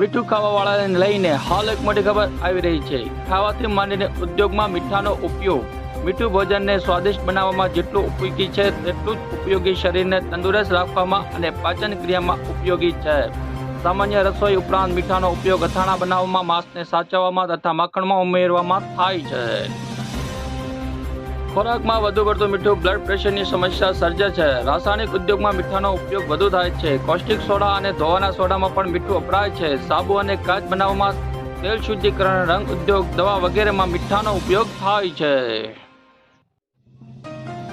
મીઠું ખાવાવાળાને લઈને હાલ એક મોટી ખબર આવી રહી છે. ખાવાથી માંડીને ઉદ્યોગમાં મીઠાનો ઉપયોગ, મીઠું ભોજનને સ્વાદિષ્ટ બનાવવામાં જેટલું ઉપયોગી છે, તેટલું જ ઉપયોગી શરીરને તંદુરસ્ત રાખવામાં અને પાચન ક્રિયામાં ઉપયોગી છે. સામાન્ય રસોઈ ઉપરાંત મીઠાનો ઉપયોગ અથાણા બનાવવામાં, માંસને સાચવવામાં તથા માખણમાં ઉમેરવામાં થાય છે. ખોરાકમાં વધુ પડતું મીઠું બ્લડ પ્રેશરની સમસ્યા સર્જે છે. રાસાયણિક ઉદ્યોગમાં મીઠાનો ઉપયોગ વધુ થાય છે. કોસ્ટિક સોડા અને ધોવાના સોડામાં પણ મીઠું વપરાય છે. સાબુ અને કાચ બનાવવામાં તેલ શુદ્ધિકરણ, રંગ ઉદ્યોગ, દવા વગેરેમાં મીઠાનો ઉપયોગ થાય છે.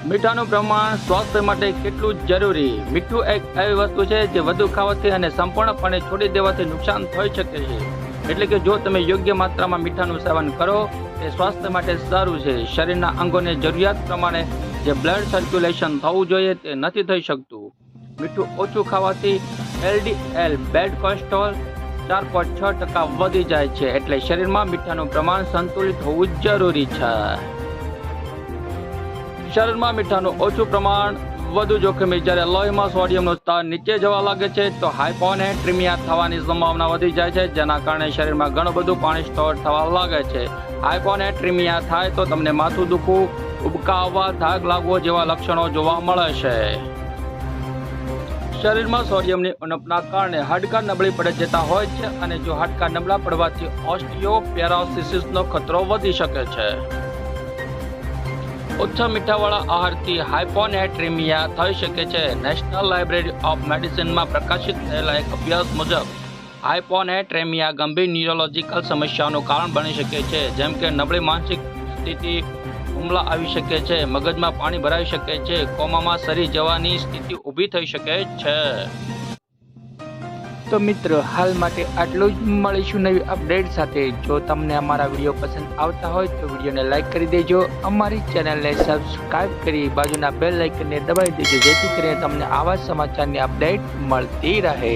મીઠાનું પ્રમાણ સ્વાસ્થ્ય માટે કેટલું જરૂરી? મીઠું એક એવી વસ્તુ છે જે વધુ ખાવાથી અને સંપૂર્ણપણે છોડી દેવાથી નુકસાન થઈ શકે છે. એટલે કે જો તમે યોગ્ય માત્રામાં મીઠાનું સેવન કરો, એ સ્વાસ્થ્ય માટે સારું છે. શરીરના અંગોને જરૂરિયાત પ્રમાણે જે બ્લડ સર્ક્યુલેશન થવું જોઈએ તે નથી થઈ શકતું. મીઠું ઓછું ખાવાથી એલડીએલ બેડ કોલેસ્ટ્રોલ ચાર પોઈન્ટ છ ટકા વધી જાય છે. એટલે શરીરમાં મીઠાનું પ્રમાણ સંતુલિત હોવું જરૂરી છે. શરીરમાં મીઠાનું ઓછું પ્રમાણ વધુ જોખમી જ્યારે લોહીમાં સોડિયમનો સ્તર નીચે જવા લાગે છે, તો હાઇપોનેટ્રીમિયા થવાની સંભાવના વધી જાય છે, જેના કારણે શરીરમાં ઘણું બધું પાણી સ્ટોર થવા લાગે છે. હાઇપોનેટ્રીમિયા થાય તો તમને માથું દુખવું ઉબકા આવવા થાક લાગવો જેવા લક્ષણો જોવા મળે છે. શરીરમાં સોડિયમની ઉણપના કારણે હાડકાં નબળી પડી જતા હોય છે અને જો હાડકાં નબળા પડવાથી ઓસ્ટિયોપેરાસિસનો ખતરો વધી શકે છે. ઓછા મીઠાવાળા આહારથી હાઇપોનેટ્રીમિયા થઈ શકે છે. નેશનલ લાઇબ્રેરી ઓફ મેડિસિનમાં પ્રકાશિત થયેલા એક અભ્યાસ મુજબ હાઇપોનેટ્રેમિયા ગંભીર ન્યુરોલોજીકલ સમસ્યાઓનું કારણ બની શકે છે. જેમ કે નબળી માનસિક સ્થિતિ, હુમલા આવી શકે છે, મગજમાં પાણી ભરાઈ શકે છે, કોમામાં સરી જવાની સ્થિતિ ઊભી થઈ શકે છે. તો મિત્રો, હાલ માટે આટલું જ. મળીશું નવી અપડેટ સાથે. જો તમને અમારા વીડિયો પસંદ આવતા હોય તો વિડીયોને લાઈક કરી દેજો. અમારી ચેનલને સબસ્ક્રાઇબ કરી બાજુના બેલ લાઇકનને દબાવી દેજો, જેથી કરીને તમને આવા સમાચારની અપડેટ મળતી રહે.